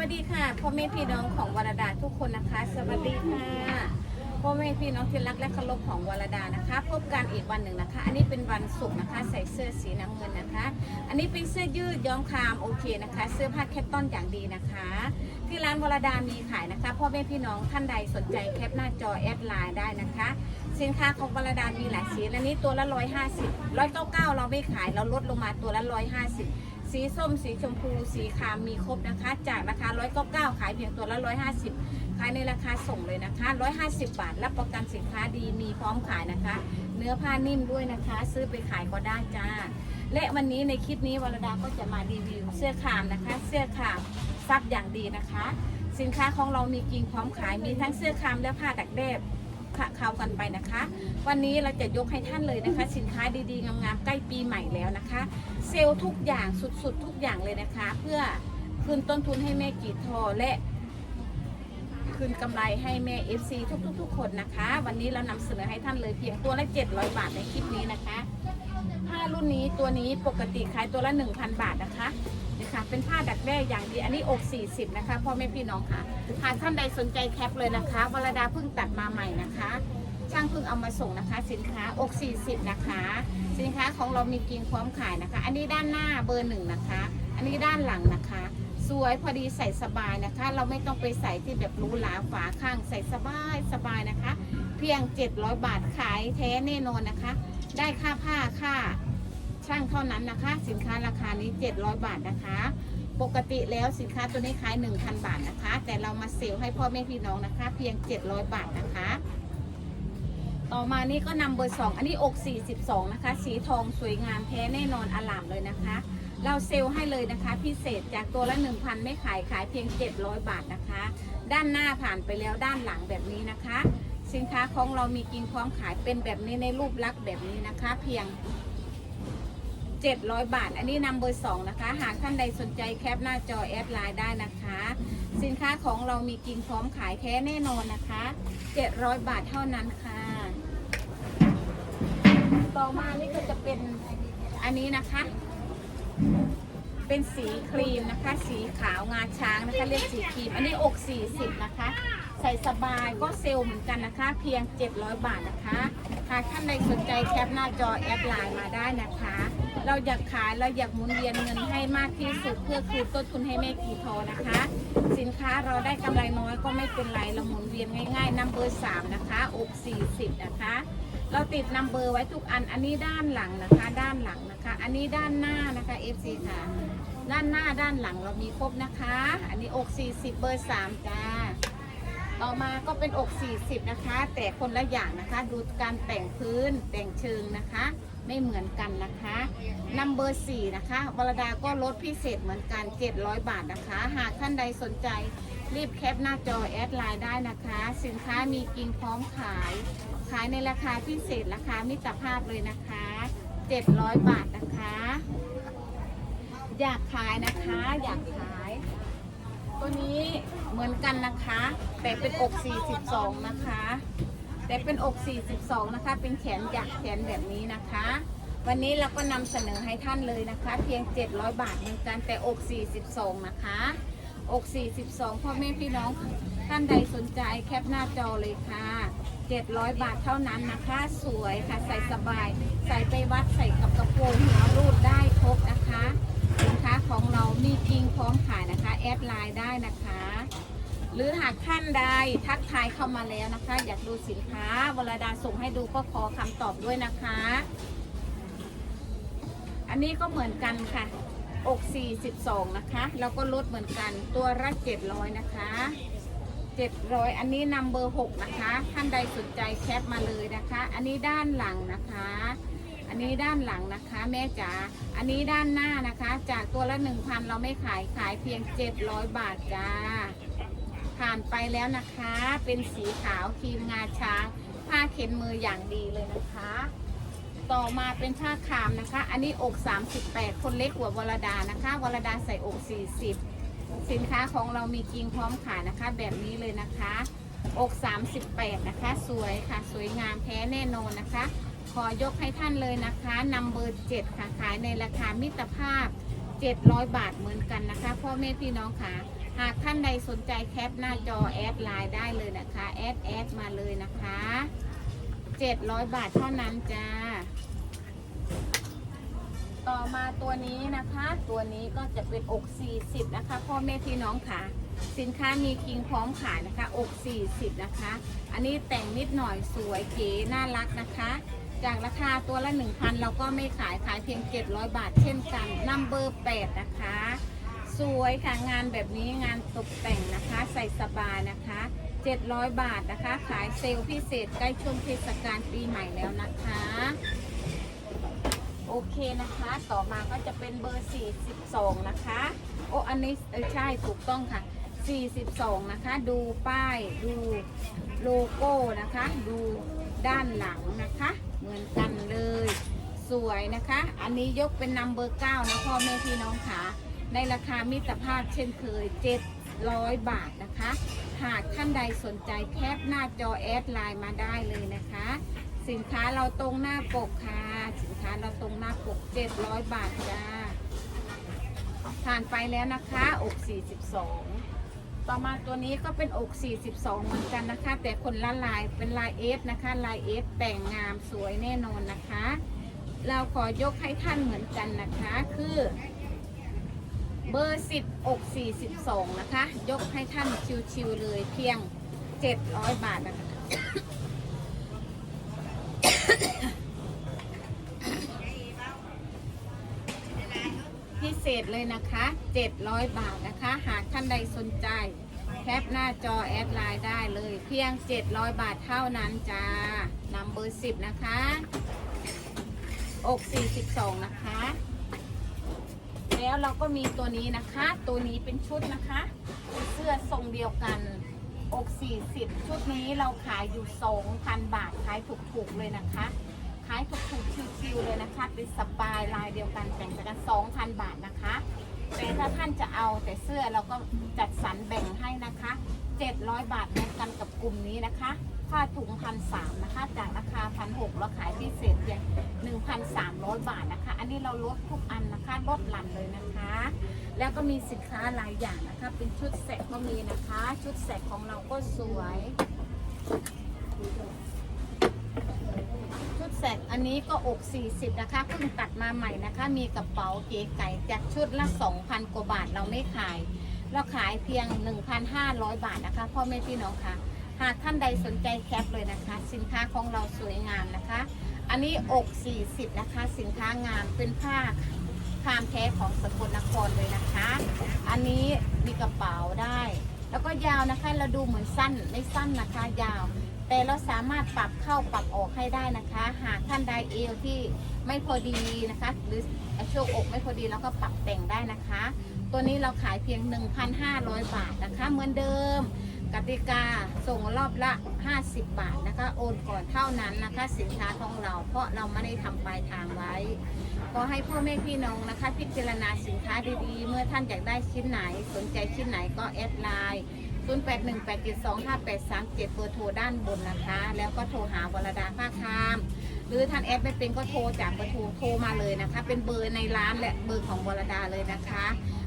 วัสดีค่ะพ่อแม่พี่น้องของวรดาทุกคนนะคะ สวัสดีค่ะพ่อแม่พี่น้องที่รักและเคารพของวรดานะคะ พบกันอีกวันหนึ่งนะคะ อันนี้เป็นวันศุกร์นะคะ ใส่เสื้อสีน้ำเงินนะคะ อันนี้เป็นเสื้อยืดย้อมคามโอเคนะคะ เสื้อผ้าแคปต้นอย่างดีนะคะ ที่ร้านวรดามีขายนะคะพ่อแม่พี่น้องท่านใดสนใจแคปหน้าจอแอดไลน์ได้นะคะสินค้าของวรดามีหลายสีและนี้ตัวละร้อยห้าสิบร้อยเก้าเก้าเราไม่ขายเราลดลงมาตัวละร้อยห้าสิบ สีส้ม สีชมพู สีครามมีครบนะคะ จากราคา 199 ขายเพียงตัวละ 150 ขายในราคาส่งเลยนะคะ 150 บาท รับประกันสินค้าดี มีพร้อมขายนะคะ เนื้อผ้านิ่มด้วยนะคะ ซื้อไปขายก็ได้จ้า และวันนี้ในคลิปนี้วรดาก็จะมารีวิวเสื้อครามนะคะ เสื้อครามซับอย่างดีนะคะ สินค้าของเรามีจริงพร้อมขาย มีทั้งเสื้อครามและผ้าดักแด้ เข้ากันไปนะคะ วันนี้เราจะยกให้ท่านเลยนะคะ สินค้าดีๆ งามๆ ใกล้ปีใหม่แล้วนะคะ เซลล์ทุกอย่างสุดๆ ทุกอย่างเลยนะคะ เพื่อคืนต้นทุนให้แม่กีทอและคืนกำไรให้แม่ FC ทุกๆ ทุกคนนะคะ วันนี้เรานำเสนอให้ท่านเลยเพียงตัวละ700 บาทในคลิปนี้นะคะ ผ้ารุ่นนี้ตัวนี้ปกติขายตัวละ 1,000 บาทนะคะนี่ค่ะเป็นผ้าดักแด้อย่างดี อันนี้อก 40 นะคะพ่อแม่พี่น้องค่ะหากท่านใดสนใจแคปเลยนะคะวรดาเพิ่งตัดมาใหม่นะคะ ช่างเพิ่งเอามาส่งนะคะ สินค้าอก 40 นะคะ สินค้าของเรามีกิ่งพร้อมขายนะคะ อันนี้ด้านหน้าเบอร์หนึ่งนะคะ อันนี้ด้านหลังนะคะ สวยพอดีใส่สบายนะคะ เราไม่ต้องไปใส่ที่แบบรูหราฝาข้างใส่สบายสบายนะคะ เพียง 700 บาทขายแท้แน่นอนนะคะ ได้ค่าผ้าค่าช่างเท่านั้นนะคะ สินค้าราคานี้ 700 บาทนะคะ ปกติแล้วสินค้าตัวนี้ขาย 1,000 บาทนะคะ แต่เรามาเซลล์ให้พ่อแม่พี่น้องนะคะ เพียง 700 บาทนะคะ ต่อมานี่ก็นำเบอร์สองอันนี้อก 42 นะคะ สีทองสวยงามแท้แน่นอนอลามเลยนะคะ เราเซลล์ให้เลยนะคะ พิเศษจากตัวละ 1,000 ไม่ขายขายเพียง 700 บาทนะคะ ด้านหน้าผ่านไปแล้วด้านหลังแบบนี้นะคะ สินค้าของเรามีกินพร้อมขายเป็นแบบนี้ในรูปลักษณ์แบบนี้นะคะ เพียง 700 บาท อันนี้นำเบอร์สองนะคะ หากท่านใดสนใจแคปหน้าจอแอดไลน์ได้นะคะ สินค้าของเรามีกินพร้อมขายแท้แน่นอนนะคะ 700 บาทเท่านั้นค่ะ ต่อมานี่ก็จะเป็นอันนี้นะคะ เป็นสีครีมนะคะ สีขาวงาช้างนะคะเรียกสีครีม อันนี้อก 40 นะคะ ใส่สบายก็เซลล์เหมือนกันนะคะ เพียง 700 บาทนะคะหากท่านใดสนใจแคปหน้าจอแอดไลน์มาได้นะคะ เราอยากขายเราอยากหมุนเวียนเงินให้มากที่สุดเพื่อคืนต้นทุนให้แม่กีทอนะคะ สินค้าเราได้กำไรน้อยก็ไม่เป็นไรเราหมุนเวียนง่ายๆนัมเบอร์สามนะคะอก40 นะคะ เราติดนัมเบอร์ไว้ทุกอัน อันนี้ด้านหลังนะคะ ด้านหลังนะคะ อันนี้ด้านหน้านะคะ FC ค่ะ ด้านหน้าด้านหลังเรามีครบนะคะ อันนี้อก40เบอร์3จ้า ต่อมาก็เป็นอก 40 นะคะ แต่คนละอย่างนะคะ ดูการแต่งพื้นแต่งเชิงนะคะ ไม่เหมือนกันนะคะนัมเบอร์4นะคะวรดาก็ลดพิเศษเหมือนกัน 700 บาทนะคะ หากท่านใดสนใจรีบแคปหน้าจอแอดไลน์ได้นะคะ สินค้ามีกินพร้อมขาย ขายในราคาพิเศษราคามิตรภาพเลยนะคะ 700 บาทนะคะ อยากขายนะคะ อยากขาย ตัวนี้เหมือนกันนะคะ แต่เป็นอก 42 นะคะ แต่เป็นอก 42 นะคะ เป็นแขนหยักแขนแบบนี้นะคะ วันนี้เราก็นำเสนอให้ท่านเลยนะคะ เพียง 700 บาทเหมือนกันแต่อก 42 นะคะ อก 42พ่อแม่พี่น้องท่านใดสนใจแคปหน้าจอเลยค่ะ 700 บาทเท่านั้นนะคะ สวยค่ะใส่สบาย ใส่ไปวัดใส่กับกระโปรงหัวรูดได้ครบนะคะสินค้าของเรามีจริงพร้อมขายนะคะ แอดไลน์ได้นะคะ หรือหากท่านใดทักทายเข้ามาแล้วนะคะ อยากดูสินค้าวลาดาส่งให้ดูก็ขอคำตอบด้วยนะคะ อันนี้ก็เหมือนกันค่ะอก 42 นะคะ แล้วก็ลดเหมือนกันตัวละ700 นะคะ 700 อันนี้นำเบอร์6นะคะ ท่านใดสนใจแคปมาเลยนะคะ อันนี้ด้านหลังนะคะ อันนี้ด้านหลังนะคะแม่จ๋า อันนี้ด้านหน้านะคะ จากตัวละ 1,000 เราไม่ขายขายเพียง 700 บาทจ้า ผ่านไปแล้วนะคะ เป็นสีขาวครีมงาช้าง ผ้าเข็นมืออย่างดีเลยนะคะ ต่อมาเป็นผ้าคามนะคะ อันนี้อก 38 คนเล็กกว่าวรดานะคะ วรดาใส่อก 40 สินค้าของเรามีจริงพร้อมขายนะคะ แบบนี้เลยนะคะ อก 38 นะคะ สวยค่ะ สวยงามแท้แน่นอนนะคะ ขอยกให้ท่านเลยนะคะนำเบอร์7ค่ะ ขายในราคามิตรภาพ 700 บาทเหมือนกันนะคะ พ่อแม่พี่น้องค่ะ หากท่านใดสนใจแคปหน้าจอแอดไลน์ได้เลยนะคะ แอดแอดมาเลยนะคะ 700 บาทเท่านั้นจ้า ต่อมาตัวนี้นะคะ ตัวนี้ก็จะเป็นอก 40 นะคะ พ่อแม่พี่น้องค่ะ สินค้ามีคิงพร้อมขายนะคะ อก 40 นะคะ อันนี้แต่งนิดหน่อยสวยเก๋น่ารักนะคะ จากราคาตัวละ 1,000 เราก็ไม่ขายขายเพียง 700 บาทเช่นกันนัมเบอร์ 8 นะคะ สวยค่ะงานแบบนี้งานตกแต่งนะคะ ใส่สบายนะคะ 700 บาทนะคะ ขายเซลล์พิเศษใกล้ช่วงเทศกาลปีใหม่แล้วนะคะ โอเคนะคะ ต่อมาก็จะเป็นเบอร์ 42 นะคะ โอ้อันนี้เออใช่ถูกต้องค่ะ 42 นะคะ ดูป้ายดูโลโก้นะคะ ดูด้านหลังนะคะ เหมือนกันเลย สวยนะคะ อันนี้ยกเป็นนัมเบอร์9นะพ่อแม่พี่น้องค่ะในราคามิตรภาพเช่นเคย 700 บาทนะคะ หากท่านใดสนใจแคปหน้าจอแอดไลน์มาได้เลยนะคะ สินค้าเราตรงหน้าปกค่ะ 700 บาทจ้าผ่านไปแล้วนะคะอก42 ต่อมาตัวนี้ก็เป็นอก42 เหมือนกันนะคะ แต่คนละลายเป็นลายเอฟนะคะลายเอฟแต่งงามสวยแน่นอนนะคะ เราขอยกให้ท่านเหมือนกันนะคะคือเบอร์ 10 อก 42 นะคะ ยกให้ท่านชิวๆเลยเพียง 700 บาทนะคะ พิเศ ษเลยนะคะ 700 บาทนะคะ หากท่านใดสนใจ แคปหน้าจอแอดไลน์ได้เลย เพียง 700 บาทเท่านั้นจ้านำเบอร์ 10 นะคะ อก 42 นะคะ แล้วเราก็มีตัวนี้นะคะ ตัวนี้เป็นชุดนะคะเป็นเสื้อทรงเดียวกัน อก 40 ชุดนี้เราขายอยู่ 2,000 บาท ขายถูกๆเลยนะคะ ขายถูกๆชิวๆเลยนะคะเป็นสปายลายเดียวกันแต่งกัน2,000บาทนะคะ แต่ถ้าท่านจะเอาแต่เสื้อเราก็จัดสรรแบ่งให้นะคะ 700 บาทเหมือนกันกับกลุ่มนี้นะคะผ้าถุงพันสามนะคะจากราคาพันหกเราขายพิเศษเพียง1,300บาทนะคะ อันนี้เราลดทุกอันนะคะลดหลั่นเลยนะคะ แล้วก็มีสินค้าหลายอย่างนะคะ เป็นชุดแสกก็มีนะคะ ชุดแสกของเราก็สวย นนี้ก็อก 40 นะคะเพิ่งตัดมาใหม่นะคะ มีกระเป๋าเก๋ไก่จากชุดละ 2,000 กว่าบาทเราไม่ขาย เราขายเพียง 1,500 บาทนะคะพ่อแม่พี่น้องค่ะ หากท่านใดสนใจแคปเลยนะคะ สินค้าของเราสวยงามนะคะ อันนี้อก 40 นะคะ สินค้างามเป็นผ้าคามแท้ของสกลนครเลยนะคะ อันนี้มีกระเป๋าได้ แล้วก็ยาวนะคะ เราดูเหมือนสั้นไม่สั้นนะคะ ยาว แต่เราสามารถปรับเข้าปรับออกให้ได้นะคะ หากท่านใดเอวที่ไม่พอดีนะคะ หรือช่วงอกไม่พอดีเราก็ปรับแต่งได้นะคะ ตัวนี้เราขายเพียง 1,500 บาทนะคะ เหมือนเดิมกติกาส่งรอบละ 50 บาทนะคะ โอนก่อนเท่านั้นนะคะ สินค้าของเรา เพราะเราไม่ได้ทำปลายทางไว้ ก็ให้พ่อแม่พี่น้องนะคะ พิจารณาสินค้าดีๆ เมื่อท่านอยากได้ชิ้นไหน สนใจชิ้นไหนก็แอดไลน์ 0818725837เบอร์โทรด้านบนนะคะ แล้วก็โทรหาวรดาภาคคาม หรือท่านแอดไม่เป็นก็โทรจากเบอร์โทรโทรมาเลยนะคะ เป็นเบอร์ในร้านและเบอร์ของวรดาเลยนะคะ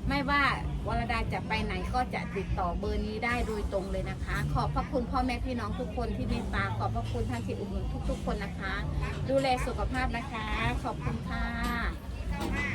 ไม่ว่าวรดาจะไปไหนก็จะติดต่อเบอร์นี้ได้โดยตรงเลยนะคะ ขอบพระคุณพ่อแม่พี่น้องทุกคนที่เมตตาขอบพระคุณท่านที่อุดหนุนทุก ๆ คนนะคะ ดูแลสุขภาพนะคะ ขอบคุณค่ะ